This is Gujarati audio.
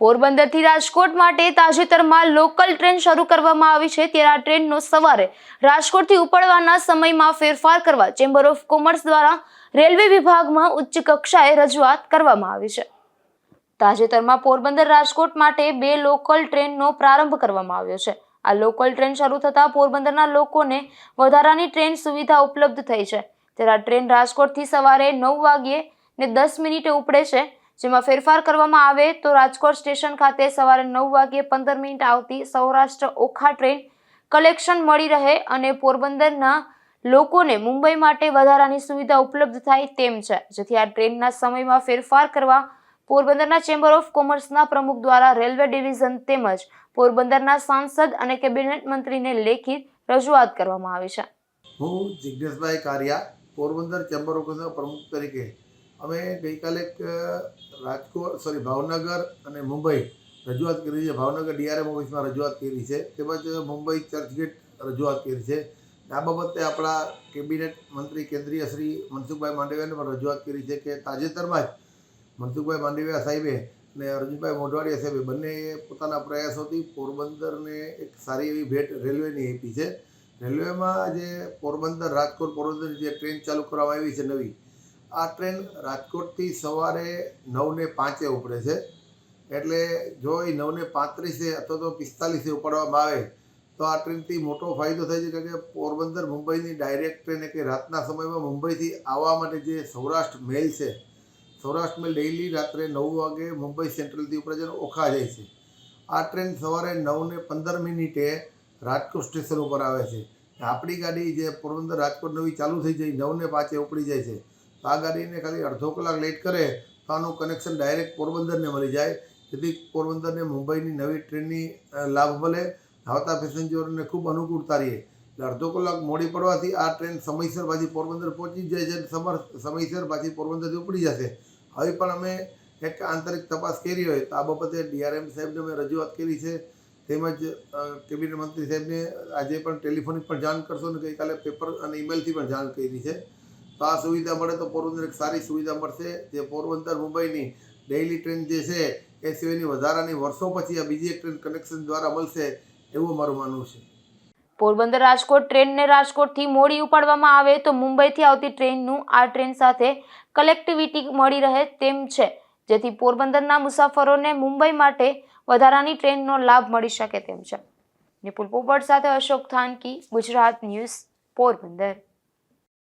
પોરબંદરથી રાજકોટ માટે તાજેતરમાં લોકલ ટ્રેન શરૂ કરવામાં આવી છે. ત્યારે આ ટ્રેનનો સવારે રાજકોટથી ઉપડવાના સમયમાં ફેરફાર કરવા ચેમ્બર ઓફ કોમર્સ દ્વારા રેલવે વિભાગમાં ઉચ્ચ કક્ષાએ રજૂઆત કરવામાં આવી છે. તાજેતરમાં પોરબંદર રાજકોટ માટે બે લોકલ ટ્રેનનો પ્રારંભ કરવામાં આવ્યો છે. આ લોકલ ટ્રેન શરૂ થતાં પોરબંદરના લોકોને વધારાની ટ્રેન સુવિધા ઉપલબ્ધ થઈ છે. ત્યારે આ ટ્રેન રાજકોટથી સવારે નવ વાગ્યે ને દસ મિનિટે ઉપડે છે. જેમાં ફેરફાર કરવામાં આવે તો રાજકોટ સ્ટેશન ખાતે સવારે નવ વાગ્યે પંદર મિનિટ આવતી સૌરાષ્ટ્ર ઓખા ટ્રેન કલેક્શન મળી રહે અને પોરબંદરના લોકોને મુંબઈ માટે વધારાની સુવિધા ઉપલબ્ધ થાય તેમ છે. જેથી આ ટ્રેનના સમયમાં ફેરફાર કરવા પોરબંદરના ચેમ્બર ઓફ કોમર્સના પ્રમુખ દ્વારા રેલવે ડિવિઝન તેમજ પોરબંદરના સાંસદ અને કેબિનેટ મંત્રીને લેખિત રજૂઆત કરવામાં આવી છે. હું જિજ્ઞેશભાઈ કારિયા, પોરબંદર ચેમ્બર ઓફ કોમર્સના પ્રમુખ તરીકે અમે ગઈકાલે એક રાજકોટ સોરી ભાવનગર અને મુંબઈ રજૂઆત કરી છે. ભાવનગર ડીઆરએમ ઓફિસમાં રજૂઆત કરી છે. તેમજ મુંબઈ ચર્ચગેટ રજૂઆત કરી છે. આ બાબતે આપણા કેબિનેટ મંત્રી કેન્દ્રીય શ્રી મનસુખભાઈ માંડવિયાને પણ રજૂઆત કરી છે કે તાજેતરમાં જ મનસુખભાઈ માંડવિયા સાહેબે અને અર્જુનભાઈ મોઢવાડિયા સાહેબે બંનેએ પોતાના પ્રયાસોથી પોરબંદરને એક સારી એવી ભેટ રેલવેની આપી છે. રેલવેમાં જે પોરબંદર, રાજકોટ પોરબંદર જે ટ્રેન ચાલુ કરવામાં આવી છે નવી આ ટ્રેન રાજકોટથી સવારે નવને પાંચે ઉપડે છે. એટલે જો એ નવને પાંત્રીસે અથવા તો પિસ્તાલીસે ઉપાડવામાં આવે, તો આ ટ્રેનથી મોટો ફાયદો થાય છે કારણ કે પોરબંદર મુંબઈની ડાયરેક્ટ ટ્રેન એટલે રાતના સમયમાં મુંબઈથી આવવા માટે જે સૌરાષ્ટ્ર મેલ છે, સૌરાષ્ટ્ર મેલ ડેઇલી રાત્રે નવ વાગે મુંબઈ સેન્ટ્રલથી ઉપડે છે અને ઓખા જાય છે. આ ટ્રેન સવારે નવને પંદર મિનિટે રાજકોટ સ્ટેશન ઉપર આવે છે. આપણી ગાડી જે પોરબંદર રાજકોટ નવી ચાલુ થઈ જાય, નવને પાંચે ઉપડી જાય છે. આ ગાડીને ખાલી અડધો કલાક લેટ કરે, તો આનું કનેક્શન ડાયરેક્ટ પોરબંદરને મળી જાય. જેથી પોરબંદરને મુંબઈની નવી ટ્રેનની લાભ મળે, આવતા પેસેન્જરોને ખૂબ અનુકૂળતા રહે. એટલે અડધો કલાક મોડી પડવાથી આ ટ્રેન સમયસર પાછી પોરબંદર પહોંચી જાય છે, સમર સમયસર પાછી પોરબંદરથી ઉપડી જશે. હવે પણ અમે એક આંતરિક તપાસ કરી હોય તો આ બાબતે ડીઆરએમ સાહેબને અમે રજૂઆત કરી છે. તેમજ કેબિનેટ મંત્રી સાહેબને આજે પણ ટેલિફોનિક પણ જાણ કરશો ને ગઈકાલે પેપર અને ઈમેલથી પણ જાણ કરી છે. તો આ સુવિધા મળે તો પોરબંદર એક સારી સુવિધા મળશે. જે પોરબંદર, મુંબઈની ડેઇલી ટ્રેન જે છે, એ સિવાયની વધારાની વર્ષો પછી આ બીજી એક ટ્રેન કનેક્શન દ્વારા મળશે એવું મારું માનવું છે. પોરબંદર રાજકોટ ટ્રેનને રાજકોટથી મોડી ઉપાડવામાં આવે તો મુંબઈથી આવતી ટ્રેનનું આ ટ્રેન સાથે કલેક્ટિવિટી મળી રહે તેમ છે. જેથી પોરબંદરના મુસાફરોને મુંબઈ માટે વધારાની ટ્રેનનો લાભ મળી શકે તેમ છે. નિપુલ પોપટ સાથે અશોક થાનકી, ગુજરાત ન્યૂઝ, પોરબંદર.